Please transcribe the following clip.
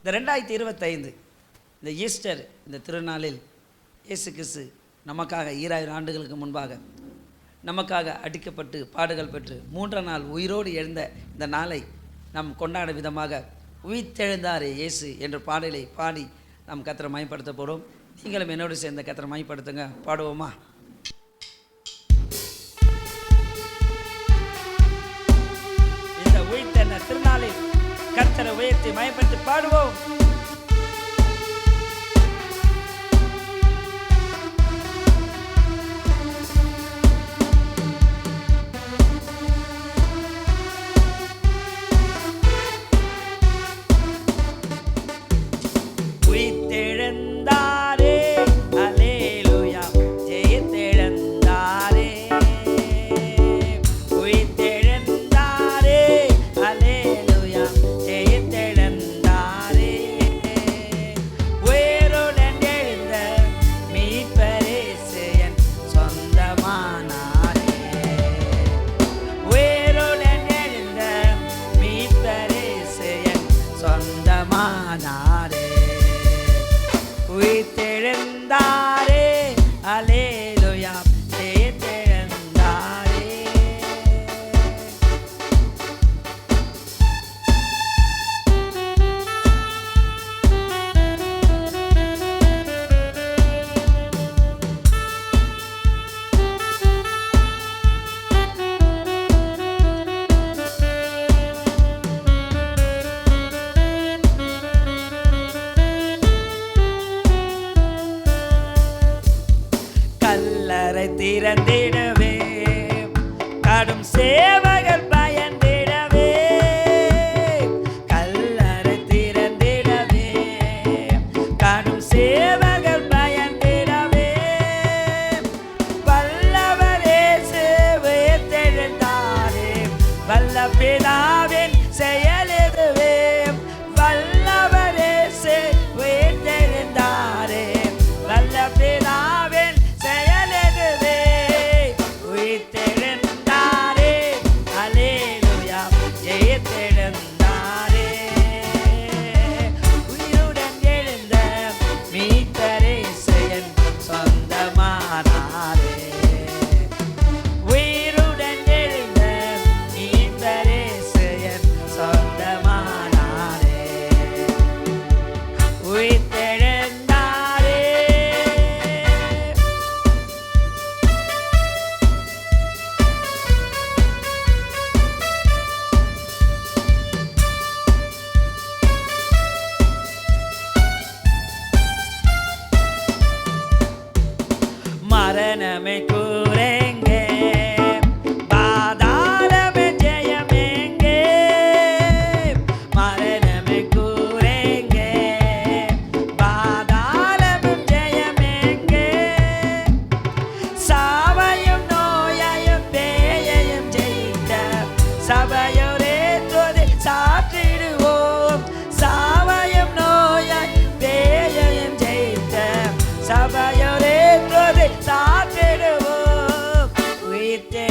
இந்த ரெண்டாயிரத்தி இருபத்தைந்து இந்த ஈஸ்டர் இந்த திருநாளில் இயேசு கிறிஸ்து நமக்காக ஈராயிரம் ஆண்டுகளுக்கு முன்பாக நமக்காக அடிக்கப்பட்டு பாடுகள் பெற்று மூன்றாம் நாள் உயிரோடு எழுந்த இந்த நாளை நாம் கொண்டாட விதமாக உயிர்த்தெழுந்தாரே இயேசு என்ற பாடலை பாடி நாம் கத்தரை மயப்படுத்த போகிறோம் நீங்களும் என்னோடு சேர்ந்த கத்தரை மயப்படுத்துங்க. பாடுவோமா? கத்தரை உயர்த்தி மயப்படுத்தி பாடுவோம். உயிர்த்தெழுந்தாரே கல்லறை திறந்திடவே கடும் சேவகர் மரணமே உயிர்த்தெழுந்தாரே